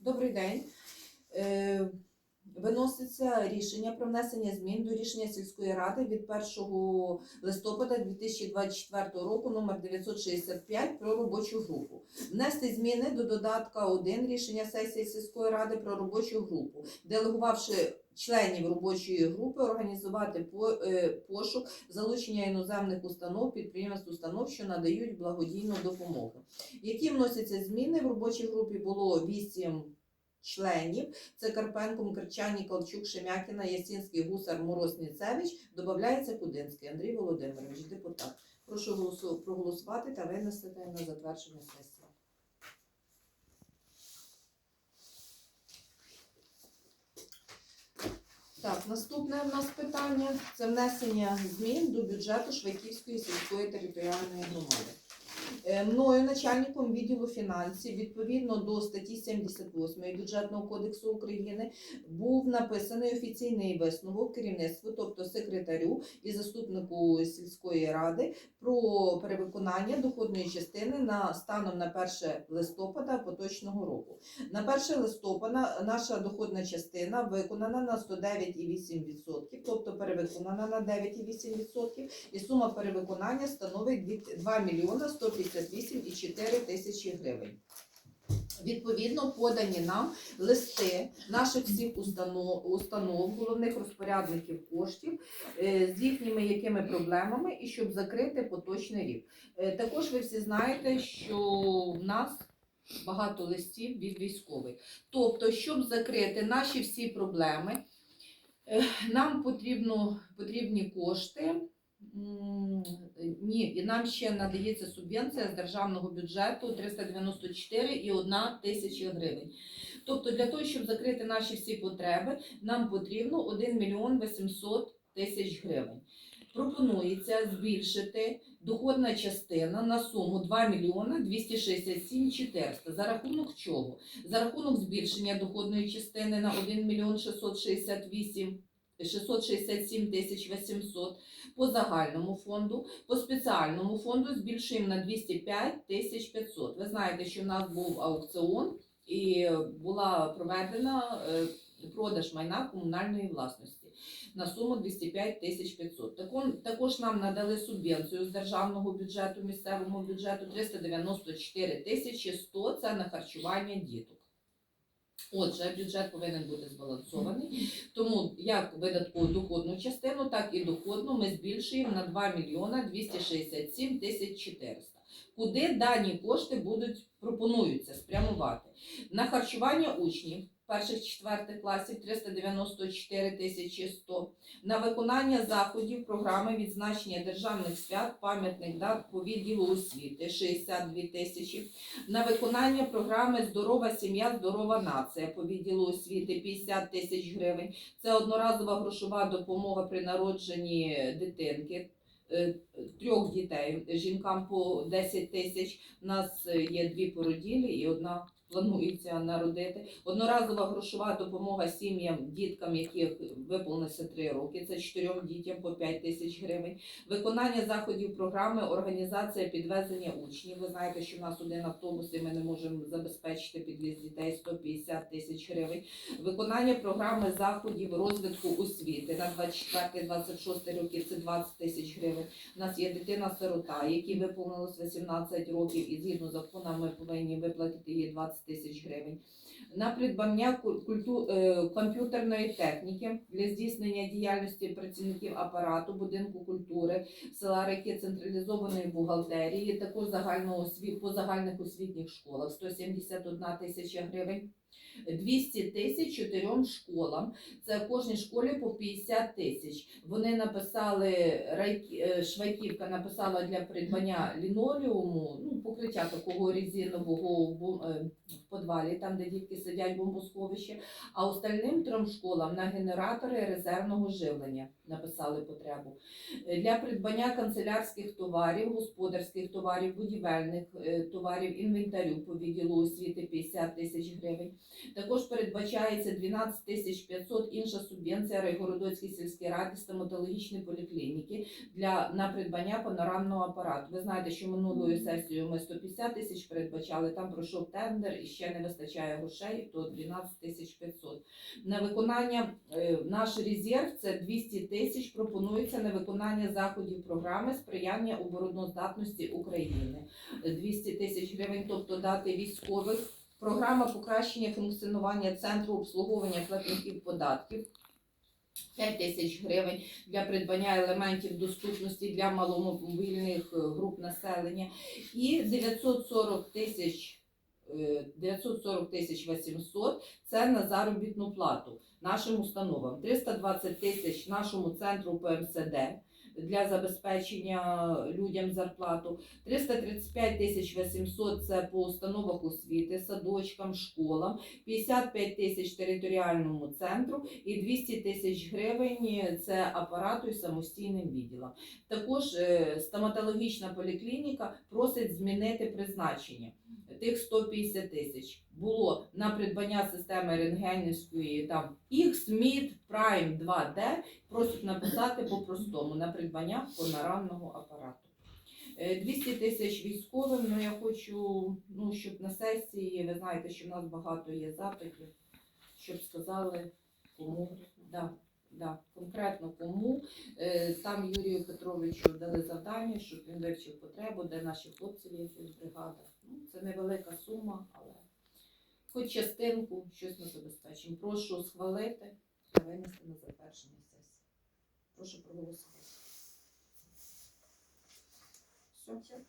Добрий день. Виноситься рішення про внесення змін до рішення сільської ради від 1 листопада 2024 року номер 965 про робочу групу. Внести зміни до додатка 1 рішення сесії сільської ради про робочу групу, делегувавши членів робочої групи організувати е, пошук залучення іноземних установ, підприємств, установ, що надають благодійну допомогу. Які вносяться зміни в робочій групі було 8 членів. Це Карпенко, Мкрчані, Калчук, Шемякіна, Ясінський, Гусар, Мороз, Ніцевич. Додається Кудинський Андрій Володимирович, депутат. Прошу проголосувати та винести на затвердження сесії. Так, наступне в нас питання це внесення змін до бюджету Швайківської сільської територіальної громади. Е, Мною, начальником відділу фінансів, відповідно до статті 78 Бюджетного кодексу України, був написаний офіційний висновок керівництву, тобто секретарю і заступнику сільської ради, про перевиконання доходної частини на станом на 1 листопада поточного року. На 1 листопада наша доходна частина виконана на 109,8%, тобто перевиконана на 9,8%, і сума перевиконання становить дві- 2 мільйона 158,4 тисячі гривень. Відповідно, подані нам листи наших всіх установ, установ головних розпорядників коштів е, з їхніми якими проблемами і щоб закрити поточний рік. Е, Також ви всі знаєте, що в нас багато листів від військових. Тобто, щоб закрити наші всі проблеми, е, нам потрібно, потрібні кошти. Ні, і нам ще надається субвенція з державного бюджету 394,1 тисячі гривень. Тобто для того, щоб закрити наші всі потреби, нам потрібно 1 мільйон 800 тисяч гривень. Пропонується збільшити доходна частина на суму 2 мільйона 267 400. За рахунок чого? За рахунок збільшення доходної частини на 1 мільйон 668 667 тисяч 800 по загальному фонду, по спеціальному фонду збільшуємо на 205 тисяч 500. Ви знаєте, що в нас був аукціон і була проведена е, продаж майна комунальної власності на суму 205 тисяч 500. Також, нам надали субвенцію з державного бюджету, місцевому бюджету 394 тисячі 100 – це на харчування діток. Отже, бюджет повинен бути збалансований, тому як видаткову доходну частину, так і доходну ми збільшуємо на 2 мільйона 267 тисяч 400. Куди дані кошти будуть пропонуються спрямувати? На харчування учнів перших четвертих класів 394 тисячі 100, на виконання заходів програми відзначення державних свят, пам'ятних дат по відділу освіти 62 тисячі, на виконання програми Здорова сім'я, здорова нація по відділу освіти 50 тисяч гривень. Це одноразова грошова допомога при народженні дитинки. е, Трьох дітей жінкам по 10 тисяч. У нас е, є дві породілі і одна планується народити. Одноразова грошова допомога сім'ям, діткам, яких виповнилося 3 роки. Це чотирьом дітям по 5 тисяч гривень. Виконання заходів програми, організація підвезення учнів. Ви знаєте, що в нас один автобус і ми не можемо забезпечити підвіз дітей 150 тисяч гривень. Виконання програми заходів розвитку освіти на 24-26 роки це 20 тисяч гривень. У нас є дитина-сирота, якій виповнилось 18 років, і згідно закону ми повинні виплатити їй 20 тисяч гривень. На придбання культу- е, комп'ютерної техніки для здійснення діяльності працівників апарату, будинку культури, села Реки централізованої бухгалтерії, також загального по загальних освітніх школах 171 тисяча гривень. 200 тисяч чотирьом школам. Це кожній школі по 50 тисяч. Вони написали е, Швайківка написала для придбання лінолеуму, ну покриття такого резинового в в подвалі, там де дітки сидять бомбосховище. А остальним трьом школам на генератори резервного живлення написали потребу. Е, Для придбання канцелярських товарів, господарських товарів, будівельних е, товарів, інвентарю по відділу освіти 50 тисяч гривень. Також передбачається 12 тисяч 500 інша субвенція Райгородоцькій сільській раді стоматологічної поліклініки для на придбання панорамного апарату. Ви знаєте, що минулою сесією ми 150 тисяч передбачали, там пройшов тендер і ще не вистачає грошей, то 12 тисяч 500. На виконання е, наш резерв це 200 тисяч. Пропонується на виконання заходів програми сприяння обороноздатності України. 200 тисяч гривень, тобто дати військових. Програма покращення функціонування центру обслуговування платників податків. 5 тисяч гривень для придбання елементів доступності для маломобільних е, груп населення і 940 тисяч 940 тисяч 800 – це на заробітну плату нашим установам. 320 тисяч нашому центру ПМСД для забезпечення людям зарплату. 335 тисяч 800 – це по установах освіти, садочкам, школам. 55 тисяч територіальному центру і 200 тисяч гривень це апарату і самостійним відділам. Також е, стоматологічна поліклініка просить змінити призначення. Тих 150 тисяч було на придбання системи рентгенівської там X-Mid Prime 2D, просять написати по-простому на придбання панорамного апарату. Е, 200 тисяч військовим, ну я хочу, ну, щоб на сесії, ви знаєте, що в нас багато є запитів, щоб сказали, кому, да, да, конкретно кому. Е, Там Юрію Петровичу дали завдання, щоб він вивчив потребу, де наші хлопці яких бригадах. Ну, це невелика сума, але хоч частинку щось ми забезпечимо. Прошу схвалити та винести на затвердження сесії. Прошу проголосувати. Все.